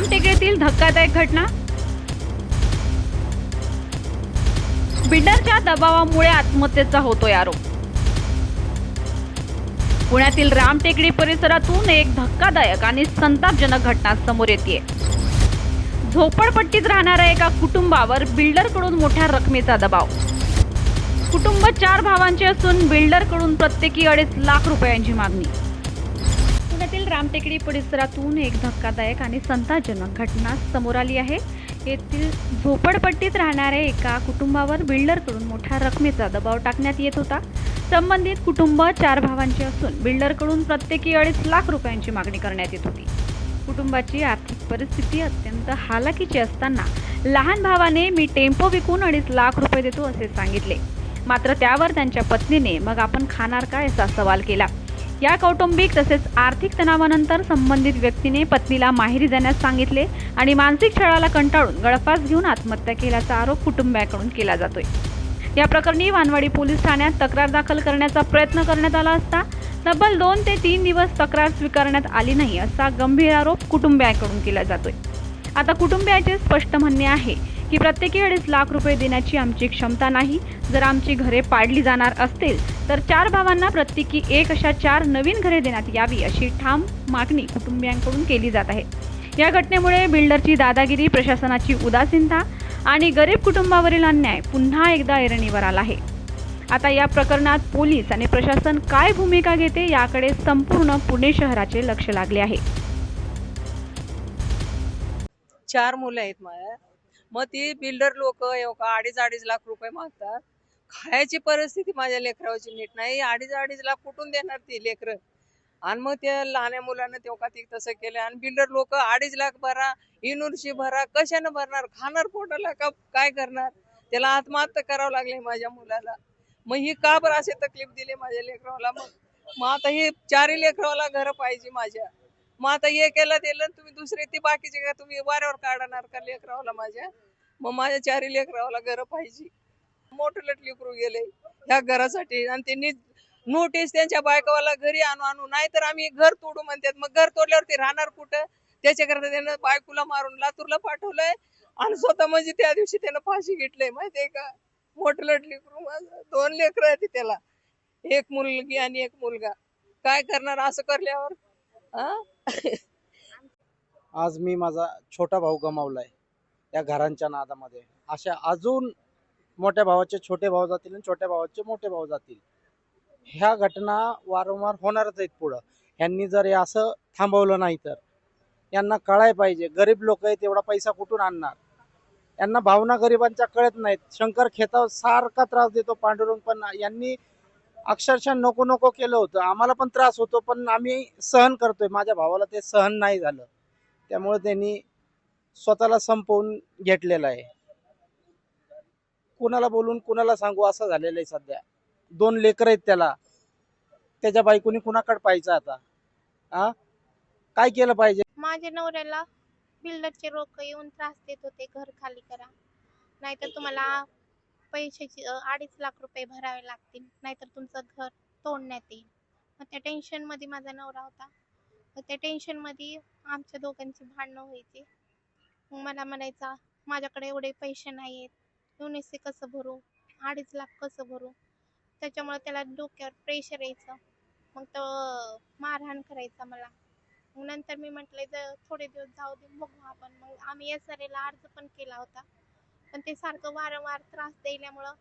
रामटेकडीतील धक्कादायक घटना? बिल्डरच्या दबावामुळे आत्महत्येचा होतोय आरोप. पुण्यातील रामटेकडी परिसरातून एक धक्कादायक आणि संतापजनक घटना समोर येते झोपडपट्टीत राहणाऱ्या एका कुटुंबावर बिल्डरकडून मोठ्या रकमेचा दबाव. कुटुंब चार भावांचे असून बिल्डरकडून प्रत्येकी अडीच लाख रुपयांची मागणी. रामटेकडी परिसरातून एक धक्कादायक आणि संताजनक घटना समोर आली आहे. येथील झोपडपट्टीत राहणाऱ्या एका कुटुंबावर बिल्डरकडून मोठ्या रकमेचा दबाव टाकण्यात येत होता. संबंधित कुटुंब चार भावांचे असून बिल्डरकडून प्रत्येकी अडीच लाख रुपयांची मागणी करण्यात येत होती. कुटुंबाची आर्थिक परिस्थिती अत्यंत हालाकीची असताना लहान भावाने मी टेम्पो विकून अडीच लाख रुपये देतो असे सांगितले. मात्र त्यावर त्यांच्या पत्नीने मग आपण खाणार काय? असा सवाल केला. या कौटुंबिक तसेच आर्थिक तणावानंतर संबंधित व्यक्तीने पत्नीला माहेरी जाण्यास सांगितले आणि मानसिक छळाला कंटाळून गळफास घेऊन आत्महत्या केल्याचा आरोप कुटुंबियाकडून केला जातोय. या प्रकरणी वानवाडी पोलीस ठाण्यात तक्रार दाखल करण्याचा प्रयत्न करण्यात आला असता तब्बल दोन ते तीन दिवस तक्रार स्वीकारण्यात आली नाही असा गंभीर आरोप कुटुंबियाकडून केला जातोय. आता कुटुंबियाचे स्पष्ट म्हणणे आहे की प्रत्येकी अडीच लाख रुपये देण्याची आमची क्षमता नाही. जर आमची घरे पाडली जाणार असतील तर चार भावांना प्रत्येकी एक अशा चार नवीन घरे देण्यात यावी अशी ठाम मागणी कुटुंबियांकडून केली जात आहे. या घटनेमुळे बिल्डरची दादागिरी प्रशासनाची उदासीनता आणि गरीब कुटुंबावरील अन्याय पुन्हा एकदा ऐरणीवर आला आहे. आता या प्रकरणात पोलीस आणि प्रशासन काय भूमिका घेते याकडे संपूर्ण पुणे शहराचे लक्ष लागले आहे. चार मुलं आहेत माझ्या मग ती बिल्डर लोक अडीच अडीच लाख रुपये मागतात. खायची परिस्थिती माझ्या लेकराची नीट नाही. अडीच अडीच लाख कुठून देणार ती लेकरं? आणि मग त्या लहान्या मुलांना तेव्हा ती तसं केलं आणि बिल्डर लोक अडीच लाख भरा इनूरशी भरा कशानं भरणार? खाणार पोटाला का काय करणार? त्याला आत्महत्या करावं लागले माझ्या मुलाला. मग ही का बरं असे तकलीफ दिली माझ्या लेकराला? मग मग आता हे चारही लेकराला घरं पाहिजे माझ्या. मग आता हे केलं दिलं तुम्ही दुसरे ती बाकीचे का? तुम्ही वाऱ्यावर काढणार का लेकरावला माझ्या? मग माझ्या चारी लेकरावला घर पाहिजे. मोठं लेकरू गेले ह्या घरासाठी. आणि त्यांनी नोटीस त्यांच्या बायकोवाला घरी आणू आणू. नाही तर आम्ही घर तोडू म्हणतात. मग घर तोडल्यावर ते राहणार कुठं? त्याच्याकरता त्यानं बायकोला मारून लातूरला पाठवलंय. आणि स्वतः म्हणजे त्या दिवशी त्यानं फाशी घेतलंय माहितीये का? मोठं लेकरू माझं. दोन लेकरं आहेत त्याला. एक मुलगी आणि एक मुलगा. काय करणार असं करल्यावर? आज मी माझा छोटा भाऊ गमावलाय या घरांच्या नादामध्ये. अशा अजून मोठ्या भावाचे छोटे भाऊ जातील आणि छोट्या भावाचे मोठे भाऊ जातील. ह्या घटना वारंवार होणारच आहेत पुढं. यांनी जर हे असं थांबवलं नाही तर. यांना कळाय पाहिजे. गरीब लोक आहेत एवढा पैसा कुठून आणणार? यांना भावना गरिबांच्या कळत नाहीत. शंकर खेताव सारखा त्रास देतो पांडुरंग पण यांनी अक्षरशः नको नको केलं होतं. आम्हाला पण त्रास होतो पण आम्ही सहन करतोय. माझ्या भावाला ते सहन नाही झालं. त्यामुळे त्यांनी स्वतःला संपवून घेतलेलं आहे. कुणाला बोलून कुणाला सांगू असं झालेलं आहे सध्या. दोन लेकर आहेत त्याला. त्याच्या बायकोनी कुणाकडे पाहायचं आता? हा काय केलं पाहिजे? माझ्या नवऱ्याला बिल्डरचे लोक येऊन त्रास देत होते. घर खाली करा. नाहीतर तुम्हाला पैशाची अडीच लाख रुपये भरावे लागतील नाहीतर तुमचं घर तोडण्यात येईल. मग त्या टेन्शनमध्ये माझा नवरा होता. मग त्या टेन्शनमध्ये आमच्या दोघांची भांडणं व्हायची. मग मला म्हणायचा माझ्याकडे एवढे पैसे नाही आहेत युनिसे कसं भरू? अडीच लाख कसं भरू? त्याच्यामुळे त्याला डोक्यावर प्रेशर यायचं. मग तो मारहाण करायचा मला. मग नंतर मी म्हटलं जर थोडे दिवस जाऊ दे बघू आपण. मग आम्ही एस आर एला अर्ज पण केला होता. पण ते सारखं वारंवार त्रास दिल्यामुळं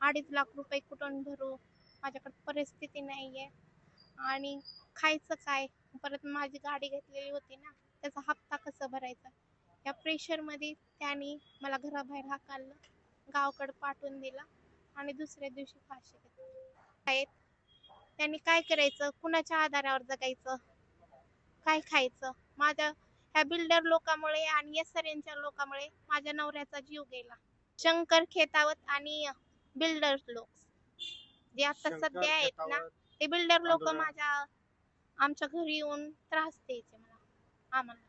अडीच लाख रुपये कुठून भरू? माझ्याकडे परिस्थिती नाही आहे आणि खायचं काय? परत माझी गाडी घेतलेली होती ना त्याचा हप्ता कसा भरायचा? या प्रेशरमध्ये त्यांनी मला घराबाहेर हाकाललं गावाकडं पाठवून दिलं आणि दुसऱ्या दिवशी फाशी घेतली. आहेत. त्यांनी काय करायचं? कुणाच्या आधारावर जगायचं? काय खायचं? माझ्या ह्या बिल्डर लोकांमुळे आणि एस आर यांच्या लोकांमुळे माझ्या नवऱ्याचा जीव गेला. शंकर खेतावत आणि बिल्डर लोक. जे आता सध्या आहेत ना ते बिल्डर लोक. माझ्या आमच्या घरी येऊन त्रास द्यायचे मला. आम्हाला.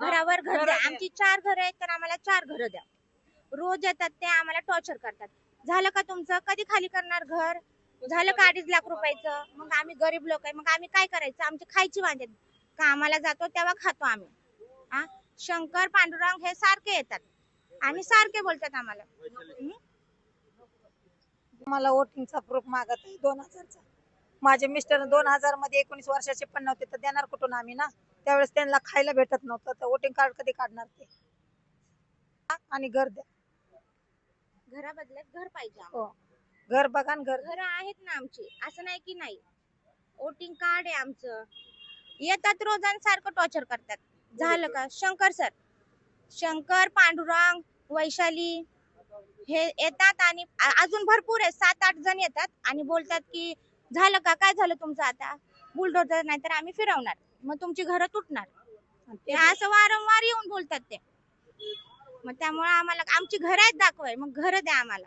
घरावर घर द्या. आमची चार घरं आहेत तर आम्हाला चार घरं द्या. रोज येतात ते आम्हाला टॉर्चर करतात. झालं का तुमचं? कधी खाली करणार घर? झालं का अडीच लाख रुपयाचं? मग आम्ही गरीब लोक आहे. मग आम्ही काय करायचं? आमची खायची वांदे. का आम्हाला जातो तेव्हा खातो आम्ही. हा? शंकर पांडुरंग हे सारखे येतात. आणि सारखे बोलतात आम्हाला. हं? मला वोटिंगचा प्रूफ मागत आहे. दोन हजारचा. माझे मिस्टर दोन हजारमध्ये एकोणीस वर्षाचे पण नव्हते तर देणार कुठून आम्ही ना? त्यावेळेस त्यांना खायला भेटत नव्हतं तर वोटिंग कार्ड कधी काढणार ते? आणि घर द्या. घरा बदल्यात घर पाहिजे आम्हाला. हो. घर बघा आणि घर. घरं आहेत ना आमची. असं नाही की नाही. वोटिंग कार्ड आहे आमचं. येतात रोजांसारखं टॉर्चर करतात. झालं का? शंकर सर. शंकर पांडुरंग वैशाली हे येतात आणि अजून भरपूर आहे. सात आठ जण येतात आणि बोलतात की झालं का? काय झालं तुमचं आता? बुलडोजर नाही तर आम्ही फिरवणार. मग तुमची घरं तुटणार. ते असं वारंवार येऊन बोलतात ते. मग त्यामुळे आम्हाला आमची घर आहेत दाखवाय. मग घर द्या आम्हाला.